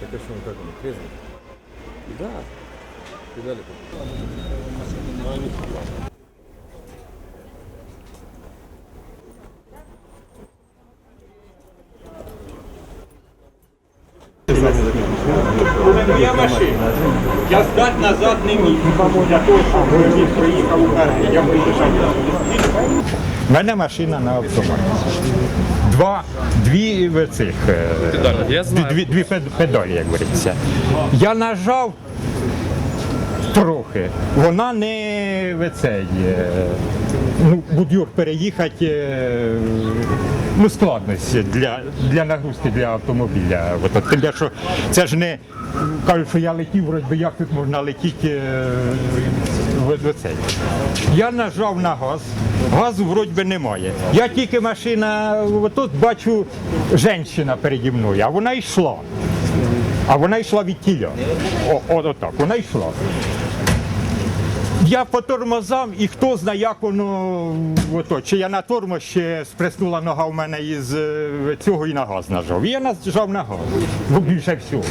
Так а что он как он, трезвый? Да. Педали Моя машина. Я здати назад не міг. Для того, щоб водій приїхав у Харків, я приїжджав. У мене машина на автоматі. Два, дві цих, е, я знаю. Дві, дві педалі, як говориться. Я нажав трохи, вона не в цей, е, ну, будь-юр переїхати, е, ну, складності для, для нагрузки для автомобіля. От, тим більше, що це ж не, кажуть, що я летів, вроді як тут можна летіти е. Я нажав на газ, газу вроді немає. Я тільки машина, тут бачу жінка переді мною, а вона йшла. А вона йшла від тіля. О, от, отак, вона йшла. Я по тормозам і хто знає, як воно ото, чи я на тормоз ще спреснула нога в мене із е, цього і на газ нажав. І я нажав на газ. Більше всього.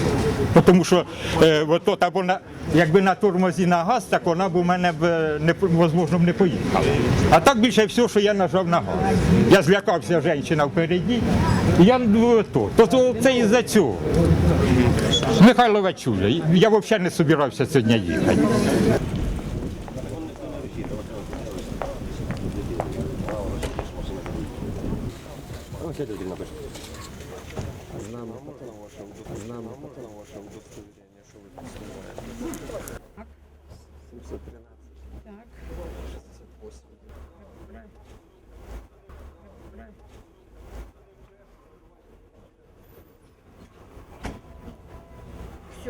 Тому що е, ото, та вона, якби на тормозі на газ, так вона б у мене б е, не, можливо, б не поїхала. А так більше всього, що я нажав на газ. Я злякався жінка впереді, я ну, то, то, це із-за цього. Михайло Вачуля, я взагалі не збирався сьогодні їхати. следователь напишет. Знамо, можна ваше удостоверення? Можна ваше удостоверення, що ви підсумуєте? Так. 713. Так.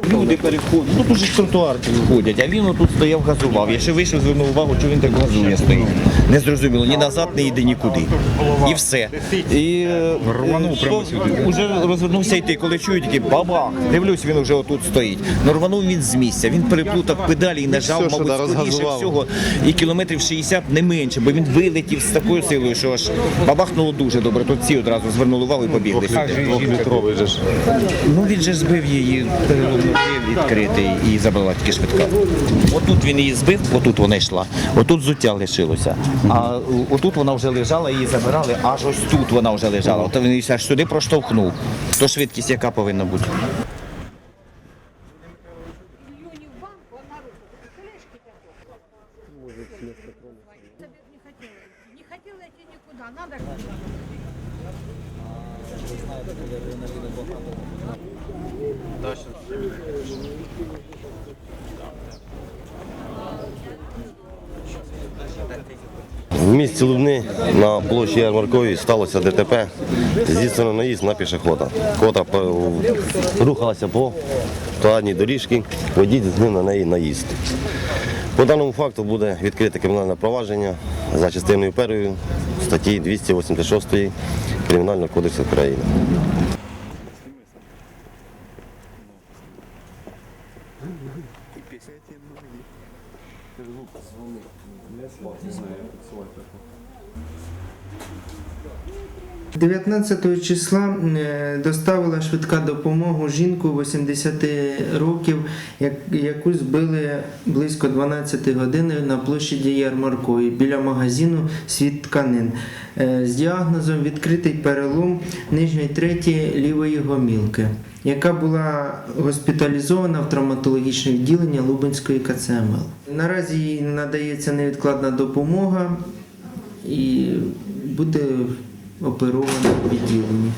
Люди переходять, ну тут же тротуар ходять, а він тут стояв, газував. Я ще вийшов, звернув увагу, що він так газує стоїть. Не зрозуміло, ні назад, не йде нікуди. І все. І рванув прямо сюди. Уже розвернувся йти, коли чую тільки бабах. Дивлюсь, він вже отут стоїть. Ну рванув він з місця. Він переплутав педалі і нажав, все, мабуть, скоріше всього. І кілометрів 60 не менше, бо він вилетів з такою силою, що аж бабахнуло дуже добре. Тут всі одразу звернули увагу і побігли. Двохлітровий же ж. Ну він же збив її, перелом відкритий і забрала тільки швидка. Отут він її збив, отут вона йшла, отут зуття лишилося. А отут вона вже лежала, її забирали, аж ось тут вона вже лежала. От він аж сюди проштовхнув. То швидкість яка повинна бути? Банку, а на руку. Флешки такой. Не В місті Лубни на площі Ярмарковій сталося ДТП. Здійснено наїзд на пішохода. Котра по- рухалася по тротуарній доріжці, водій здійснив на неї наїзд. По даному факту буде відкрите кримінальне провадження за частиною першої статті 286 Кримінального кодексу України. – Перелук дзвонить. Не знаю, як працювати. 19 числа е, доставила швидка допомогу жінку 80 років, яку збили близько 12 години на площаді Ярмарковій біля магазину Світ тканин е, з діагнозом відкритий перелом нижньої треті лівої гомілки, яка була госпіталізована в травматологічне відділення Лубенської КЦМЛ. Наразі їй надається невідкладна допомога і буде оперована в відділенні.